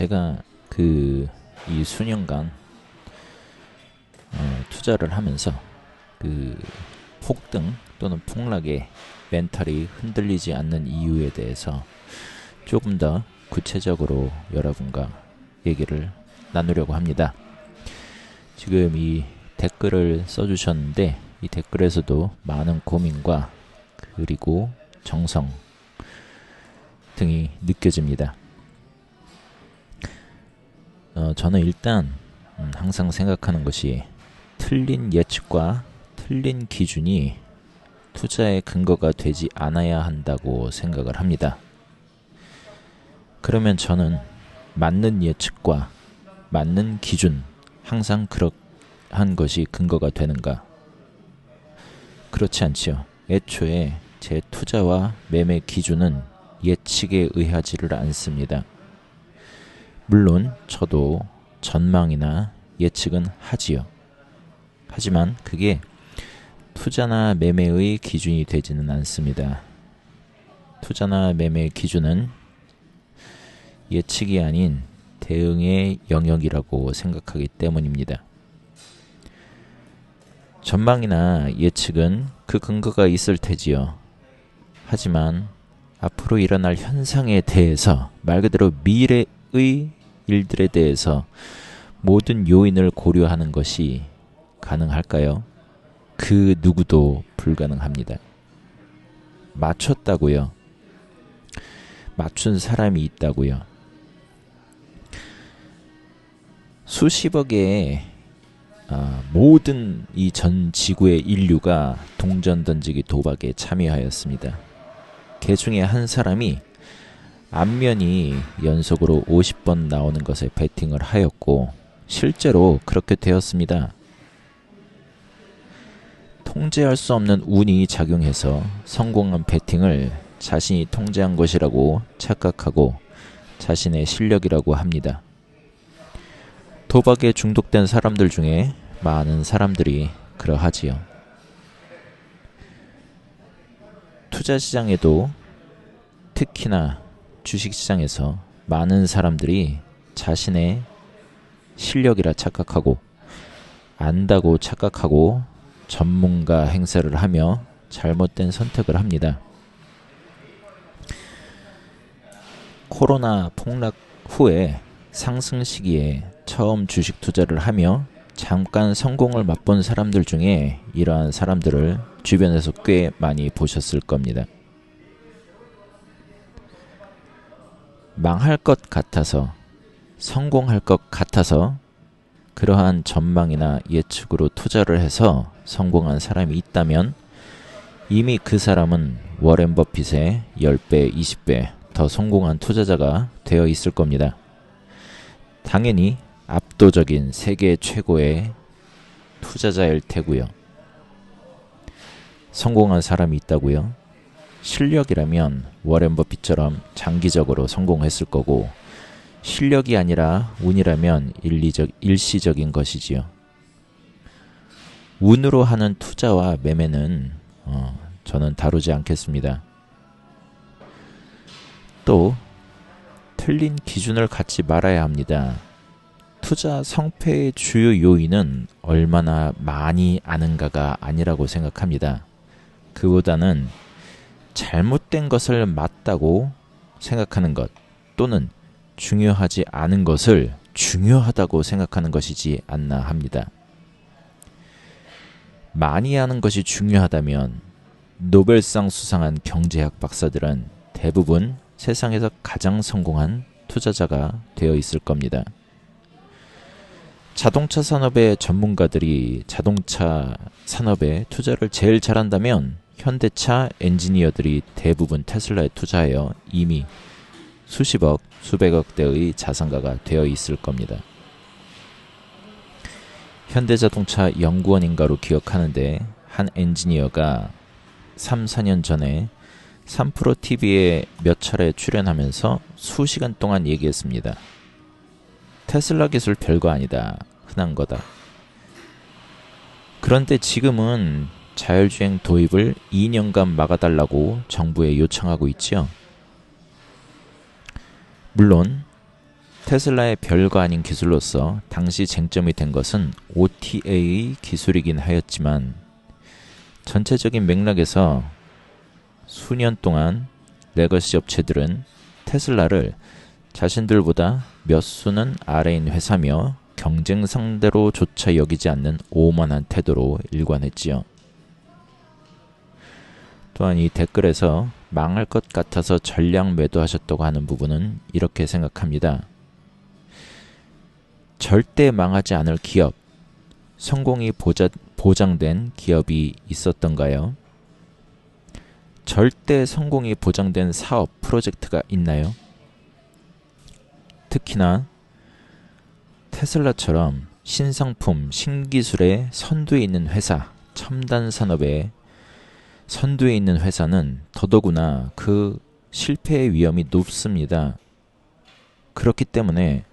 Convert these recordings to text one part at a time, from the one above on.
제가 그 이 수년간 어, 투자를 하면서 그 폭등 또는 폭락에 멘탈이 흔들리지 않는 이유에 대해서 조금 더 구체적으로 여러분과 얘기를 나누려고 합니다. 지금 이 댓글을 써주셨는데 이 댓글에서도 많은 고민과 그리고 정성 등이 느껴집니다. 어, 저는 일단 음, 항상 생각하는 것이 틀린 예측과 틀린 기준이 투자의 근거가 되지 않아야 한다고 생각을 합니다. 그러면 저는 맞는 예측과 맞는 기준 항상 그러한 것이 근거가 되는가? 그렇지 않지요. 애초에 제 투자와 매매 기준은 예측에 의하지를 않습니다. 물론 저도 전망이나 예측은 하지요. 하지만 그게 투자나 매매의 기준이 되지는 않습니다. 투자나 매매의 기준은 예측이 아닌 대응의 영역이라고 생각하기 때문입니다. 전망이나 예측은 그 근거가 있을 테지요. 하지만 앞으로 일어날 현상에 대해서 말 그대로 미래의 일들에 대해서 모든 요인을 고려하는 것이 가능할까요? 그 누구도 불가능합니다. 맞췄다고요. 맞춘 사람이 있다고요. 수십억의 아, 모든 이 전 지구의 인류가 동전 던지기 도박에 참여하였습니다. 그 중에 한 사람이 앞면이 연속으로 50번 나오는 것에 베팅을 하였고 실제로 그렇게 되었습니다. 통제할 수 없는 운이 작용해서 성공한 베팅을 자신이 통제한 것이라고 착각하고 자신의 실력이라고 합니다. 도박에 중독된 사람들 중에 많은 사람들이 그러하지요. 투자 시장에도 특히나 주식 시장에서 많은 사람들이 자신의 실력이라 착각하고 안다고 착각하고 전문가 행세를 하며 잘못된 선택을 합니다. 코로나 폭락 후에 상승 시기에 처음 주식 투자를 하며 잠깐 성공을 맛본 사람들 중에 이러한 사람들을 주변에서 꽤 많이 보셨을 겁니다. 망할 것 같아서 성공할 것 같아서 그러한 전망이나 예측으로 투자를 해서 성공한 사람이 있다면 이미 그 사람은 워렌 버핏의 10배, 20배 더 성공한 투자자가 되어 있을 겁니다. 당연히 압도적인 세계 최고의 투자자일 테고요. 성공한 사람이 있다고요? 실력이라면 워렌 버핏처럼 장기적으로 성공했을 거고 실력이 아니라 운이라면 일리적, 일시적인 것이지요. 운으로 하는 투자와 매매는 어, 저는 다루지 않겠습니다. 또 틀린 기준을 갖지 말아야 합니다. 투자 성패의 주요 요인은 얼마나 많이 아는가가 아니라고 생각합니다. 그보다는 잘못된 것을 맞다고 생각하는 것 또는 중요하지 않은 것을 중요하다고 생각하는 것이지 않나 합니다. 많이 아는 것이 중요하다면 노벨상 수상한 경제학 박사들은 대부분 세상에서 가장 성공한 투자자가 되어 있을 겁니다. 자동차 산업의 전문가들이 자동차 산업에 투자를 제일 잘한다면 현대차 엔지니어들이 대부분 테슬라에 투자하여 이미 수십억, 수백억 대의 자산가가 되어 있을 겁니다. 현대자동차 연구원인가로 기억하는데 한 엔지니어가 3, 4년 전에 3프로 TV에 몇 차례 출연하면서 수시간 동안 얘기했습니다. 테슬라 기술 별거 아니다. 흔한 거다. 그런데 지금은 자율주행 도입을 2년간 막아달라고 정부에 요청하고 있지요. 물론 테슬라의 별거 아닌 기술로서 당시 쟁점이 된 것은 OTA의 기술이긴 하였지만 전체적인 맥락에서 수년 동안 레거시 업체들은 테슬라를 자신들보다 몇 수는 아래인 회사며 경쟁 상대로조차 여기지 않는 오만한 태도로 일관했지요. 또한 이 댓글에서 망할 것 같아서 전량 매도하셨다고 하는 부분은 이렇게 생각합니다. 절대 망하지 않을 기업, 성공이 보장된 기업이 있었던가요? 절대 성공이 보장된 사업, 프로젝트가 있나요? 특히나 테슬라처럼 신상품, 신기술의 선두에 있는 회사, 첨단 산업의 선두에 있는 회사는 더더구나 그 실패의 위험이 높습니다. 그렇기 때문에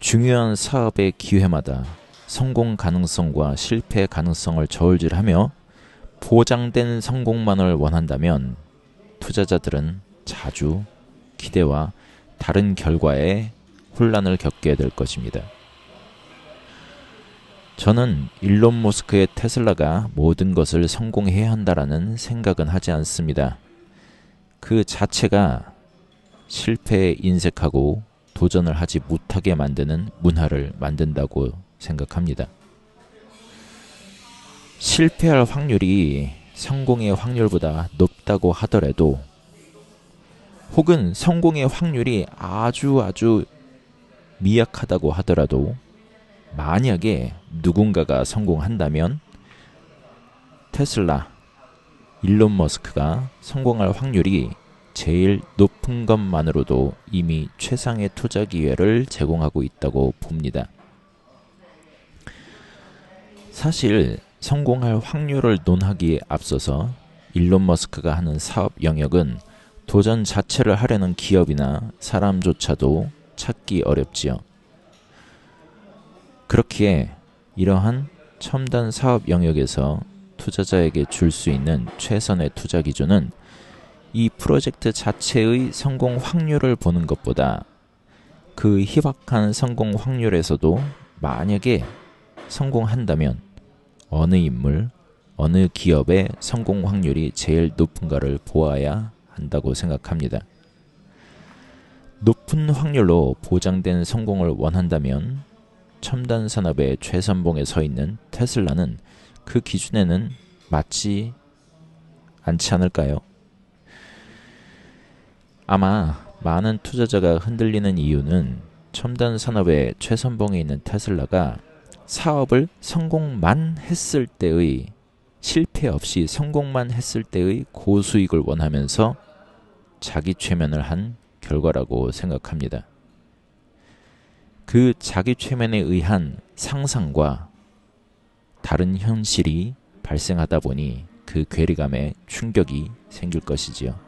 중요한 사업의 기회마다 성공 가능성과 실패 가능성을 저울질하며 보장된 성공만을 원한다면 투자자들은 자주 기대와 다른 결과에 혼란을 겪게 될 것입니다. 저는 일론 머스크의 테슬라가 모든 것을 성공해야 한다라는 생각은 하지 않습니다. 그 자체가 실패에 인색하고 도전을 하지 못하게 만드는 문화를 만든다고 생각합니다. 실패할 확률이 성공의 확률보다 높다고 하더라도 혹은 성공의 확률이 아주 아주 미약하다고 하더라도 만약에 누군가가 성공한다면 테슬라, 일론 머스크가 성공할 확률이 제일 높은 것만으로도 이미 최상의 투자 기회를 제공하고 있다고 봅니다. 사실 성공할 확률을 논하기에 앞서서 일론 머스크가 하는 사업 영역은 도전 자체를 하려는 기업이나 사람조차도 찾기 어렵지요. 그렇기에 이러한 첨단 사업 영역에서 투자자에게 줄 수 있는 최선의 투자 기준은 이 프로젝트 자체의 성공 확률을 보는 것보다 그 희박한 성공 확률에서도 만약에 성공한다면 어느 인물, 어느 기업의 성공 확률이 제일 높은가를 보아야 한다고 생각합니다. 높은 확률로 보장된 성공을 원한다면 첨단 산업의 최선봉에 서 있는 테슬라는 그 기준에는 맞지 않지 않을까요? 아마 많은 투자자가 흔들리는 이유는 첨단 산업의 최선봉에 있는 테슬라가 사업을 성공만 했을 때의 실패 없이 성공만 했을 때의 고수익을 원하면서 자기 최면을 한 결과라고 생각합니다. 그 자기 최면에 의한 상상과 다른 현실이 발생하다 보니 그 괴리감에 충격이 생길 것이지요.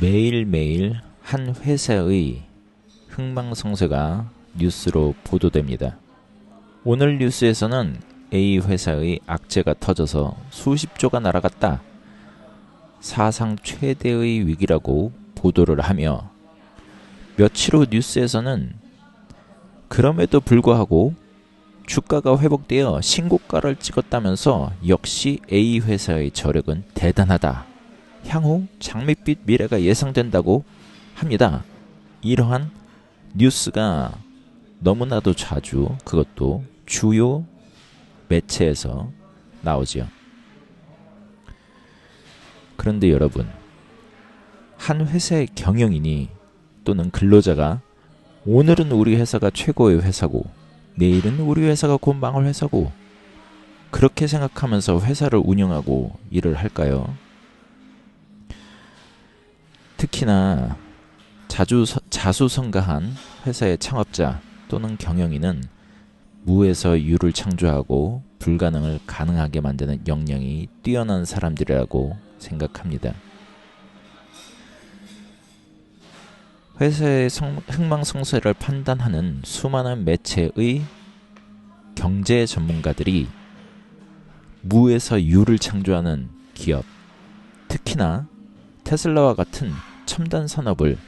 매일매일 한 회사의 흥망성쇠가 뉴스로 보도됩니다. 오늘 뉴스에서는 A 회사의 악재가 터져서 수십조가 날아갔다. 사상 최대의 위기라고 보도를 하며 며칠 후 뉴스에서는 그럼에도 불구하고 주가가 회복되어 신고가를 찍었다면서 역시 A 회사의 저력은 대단하다. 향후 장밋빛 미래가 예상된다고 합니다. 이러한 뉴스가 너무나도 자주 그것도 주요 매체에서 나오지요. 그런데 여러분, 한 회사의 경영인이 또는 근로자가 오늘은 우리 회사가 최고의 회사고 내일은 우리 회사가 곧 망할 회사고 그렇게 생각하면서 회사를 운영하고 일을 할까요? 특히나 자주 자수성가한 회사의 창업자 또는 경영인은 무에서 유를 창조하고 불가능을 가능하게 만드는 역량이 뛰어난 사람들이라고 생각합니다. 회사의 성, 흥망성쇠를 판단하는 수많은 매체의 경제 전문가들이 무에서 유를 창조하는 기업, 특히나 테슬라와 같은 첨단 산업을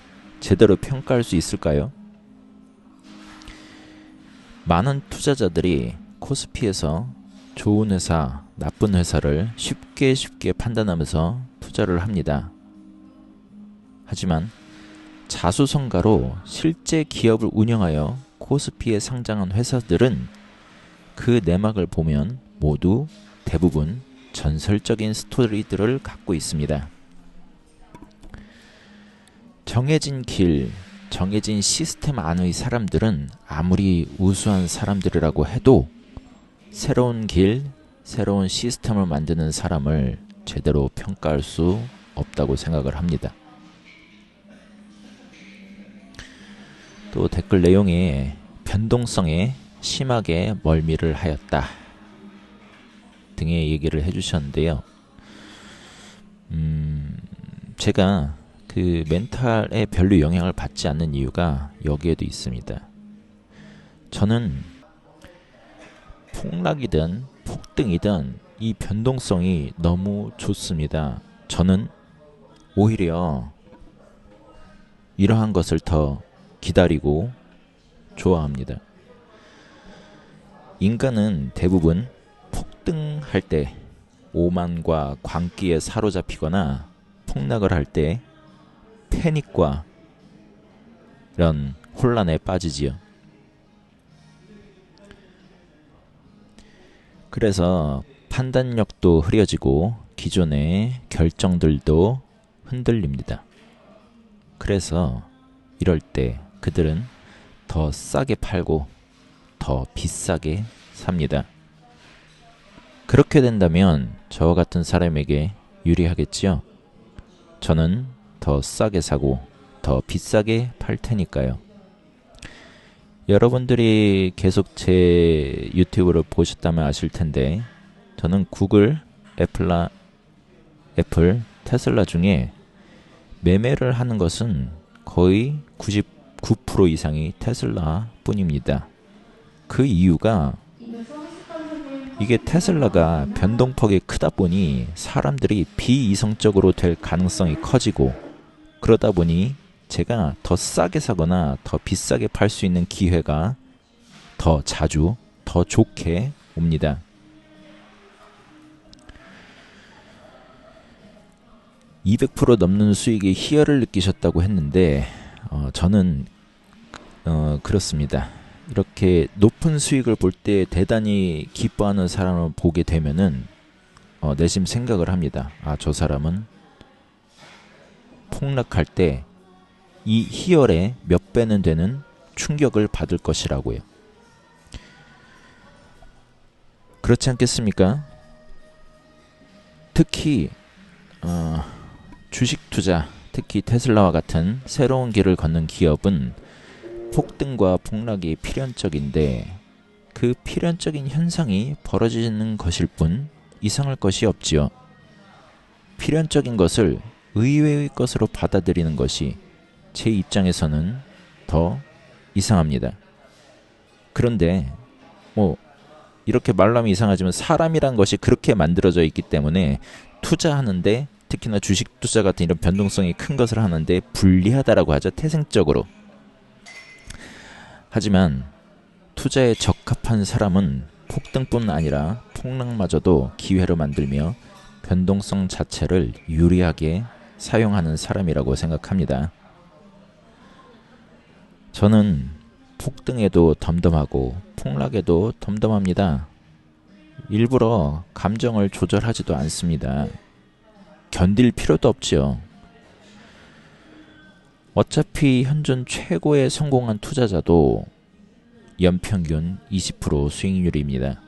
제대로 평가할 수 있을까요? 많은 투자자들이 코스피에서 좋은 회사, 나쁜 회사를 쉽게 쉽게 판단하면서 투자를 합니다. 하지만 자수성가로 실제 기업을 운영하여 코스피에 상장한 회사들은 그 내막을 보면 모두 대부분 전설적인 스토리들을 갖고 있습니다. 정해진 길, 정해진 시스템 안의 사람들은 아무리 우수한 사람들이라고 해도 새로운 길, 새로운 시스템을 만드는 사람을 제대로 평가할 수 없다고 생각을 합니다. 또 댓글 내용에 변동성에 심하게 멀미를 하였다. 등의 얘기를 해주셨는데요. 음, 제가 그 멘탈에 별로 영향을 받지 않는 이유가 여기에도 있습니다. 저는 폭락이든 폭등이든 이 변동성이 너무 좋습니다. 저는 오히려 이러한 것을 더 기다리고 좋아합니다. 인간은 대부분 폭등할 때 오만과 광기에 사로잡히거나 폭락을 할 때 패닉과 이런 혼란에 빠지지요. 그래서 판단력도 흐려지고 기존의 결정들도 흔들립니다. 그래서 이럴 때 그들은 더 싸게 팔고 더 비싸게 삽니다. 그렇게 된다면 저와 같은 사람에게 유리하겠지요? 저는 더 싸게 사고 더 비싸게 팔 테니까요. 여러분들이 계속 제 유튜브를 보셨다면 아실 텐데 저는 구글, 애플라, 애플, 테슬라 중에 매매를 하는 것은 거의 99% 이상이 테슬라 뿐입니다. 그 이유가 이게 테슬라가 변동폭이 크다 보니 사람들이 비이성적으로 될 가능성이 커지고 그러다 보니 제가 더 싸게 사거나 더 비싸게 팔 수 있는 기회가 더 자주 더 좋게 옵니다. (200% 넘는 수익에 희열을 느끼셨다고 했는데 어, 저는 어, 그렇습니다. 이렇게 높은 수익을 볼 때 대단히 기뻐하는 사람을 보게 되면은 어, 내심 생각을 합니다. 아, 저 사람은 폭락할 때 이 희열의 몇 배는 되는 충격을 받을 것이라고요. 그렇지 않겠습니까? 특히 어, 주식 투자, 특히 테슬라와 같은 새로운 길을 걷는 기업은 폭등과 폭락이 필연적인데 그 필연적인 현상이 벌어지는 것일 뿐 이상할 것이 없지요. 필연적인 것을 의외의 것으로 받아들이는 것이 제 입장에서는 더 이상합니다. 그런데 뭐 이렇게 말하면 이상하지만 사람이란 것이 그렇게 만들어져 있기 때문에 투자하는데 특히나 주식 투자 같은 이런 변동성이 큰 것을 하는데 불리하다라고 하죠. 태생적으로. 하지만 투자에 적합한 사람은 폭등뿐 아니라 폭락마저도 기회로 만들며 변동성 자체를 유리하게 사용하는 사람이라고 생각합니다. 저는 폭등에도 덤덤하고 폭락에도 덤덤합니다. 일부러 감정을 조절하지도 않습니다. 견딜 필요도 없지요. 어차피 현존 최고의 성공한 투자자도 연평균 20% 수익률입니다.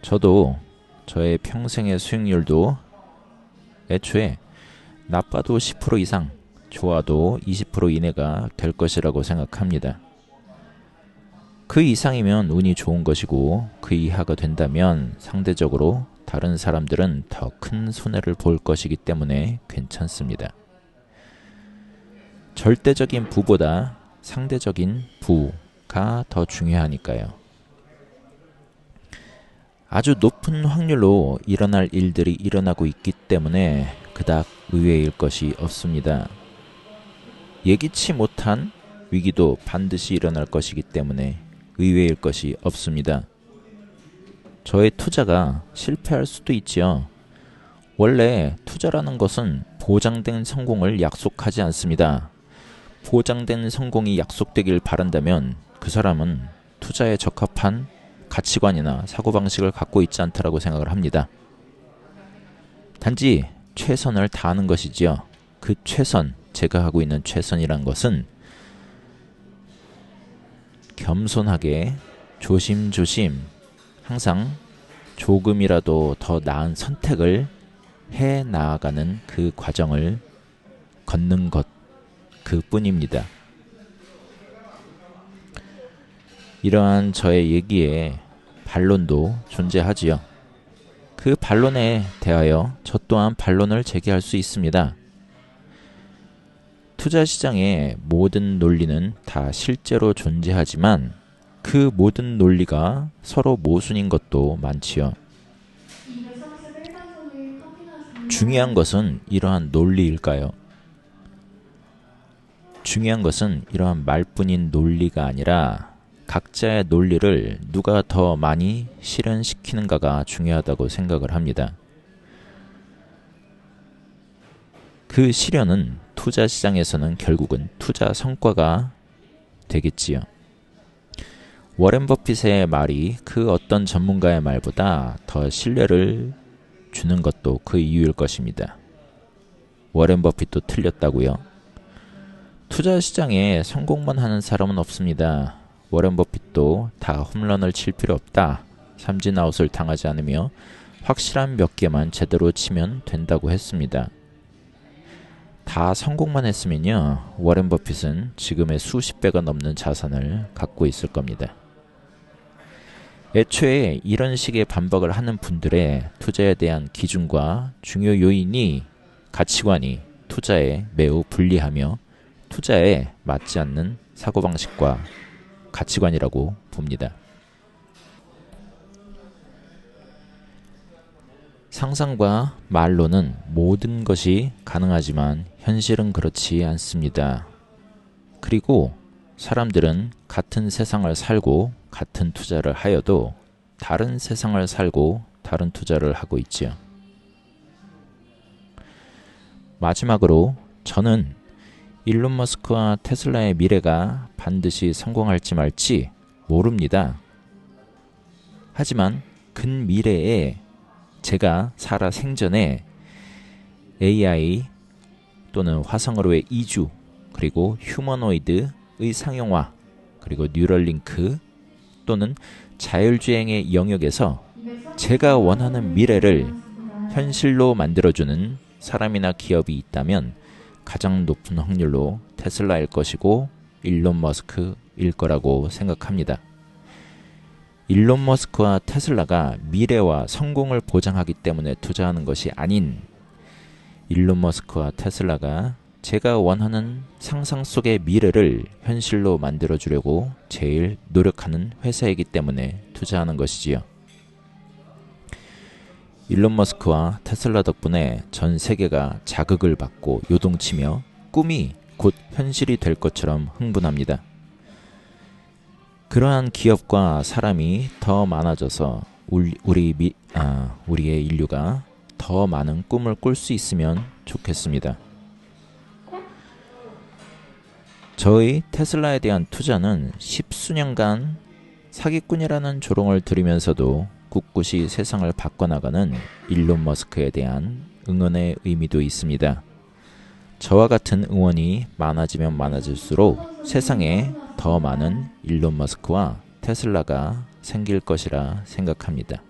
저도 저의 평생의 수익률도 애초에 나빠도 10% 이상, 좋아도 20% 이내가 될 것이라고 생각합니다. 그 이상이면 운이 좋은 것이고 그 이하가 된다면 상대적으로 다른 사람들은 더 큰 손해를 볼 것이기 때문에 괜찮습니다. 절대적인 부보다 상대적인 부가 더 중요하니까요. 아주 높은 확률로 일어날 일들이 일어나고 있기 때문에 그닥 의외일 것이 없습니다. 예기치 못한 위기도 반드시 일어날 것이기 때문에 의외일 것이 없습니다. 저의 투자가 실패할 수도 있지요. 원래 투자라는 것은 보장된 성공을 약속하지 않습니다. 보장된 성공이 약속되길 바란다면 그 사람은 투자에 적합한 가치관이나 사고방식을 갖고 있지 않다라고 생각을 합니다. 단지 최선을 다하는 것이지요. 그 최선, 제가 하고 있는 최선이란 것은 겸손하게 조심조심 항상 조금이라도 더 나은 선택을 해 나아가는 그 과정을 걷는 것 그 뿐입니다. 이러한 저의 얘기에 반론도 존재하지요. 그 반론에 대하여 저 또한 반론을 제기할 수 있습니다. 투자 시장의 모든 논리는 다 실제로 존재하지만 그 모든 논리가 서로 모순인 것도 많지요. 중요한 것은 이러한 논리일까요? 중요한 것은 이러한 말뿐인 논리가 아니라 각자의 논리를 누가 더 많이 실현시키는가가 중요하다고 생각을 합니다. 그 실현은 투자 시장에서는 결국은 투자 성과가 되겠지요. 워렌 버핏의 말이 그 어떤 전문가의 말보다 더 신뢰를 주는 것도 그 이유일 것입니다. 워렌 버핏도 틀렸다고요? 투자 시장에 성공만 하는 사람은 없습니다. 워렌 버핏도 다 홈런을 칠 필요 없다. 삼진 아웃을 당하지 않으며 확실한 몇 개만 제대로 치면 된다고 했습니다. 다 성공만 했으면요. 워렌 버핏은 지금의 수십 배가 넘는 자산을 갖고 있을 겁니다. 애초에 이런 식의 반박을 하는 분들의 투자에 대한 기준과 중요 요인이 가치관이 투자에 매우 불리하며 투자에 맞지 않는 사고방식과 가치관이라고 봅니다. 상상과 말로는 모든 것이 가능하지만 현실은 그렇지 않습니다. 그리고 사람들은 같은 세상을 살고 같은 투자를 하여도 다른 세상을 살고 다른 투자를 하고 있지요. 마지막으로 저는 일론 머스크와 테슬라의 미래가 반드시 성공할지 말지 모릅니다. 하지만 근미래에 제가 살아 생전에 AI 또는 화성으로의 이주 그리고 휴머노이드 의 상용화 그리고 뉴럴링크 또는 자율주행의 영역에서 제가 원하는 미래를 현실로 만들어주는 사람이나 기업이 있다면 가장 높은 확률로 테슬라일 것이고 일론 머스크일 거라고 생각합니다. 일론 머스크와 테슬라가 미래와 성공을 보장하기 때문에 투자하는 것이 아닌 일론 머스크와 테슬라가 제가 원하는 상상 속의 미래를 현실로 만들어 주려고 제일 노력하는 회사이기 때문에 투자하는 것이지요. 일론 머스크와 테슬라 덕분에 전 세계가 자극을 받고 요동치며 꿈이 곧 현실이 될 것처럼 흥분합니다. 그러한 기업과 사람이 더 많아져서 우리, 우리 미, 아, 우리의 인류가 더 많은 꿈을 꿀 수 있으면 좋겠습니다. 저희 테슬라에 대한 투자는 십수년간 사기꾼이라는 조롱을 들으면서도 꿋꿋이 세상을 바꿔나가는 일론 머스크에 대한 응원의 의미도 있습니다. 저와 같은 응원이 많아지면 많아질수록 세상에 더 많은 일론 머스크와 테슬라가 생길 것이라 생각합니다.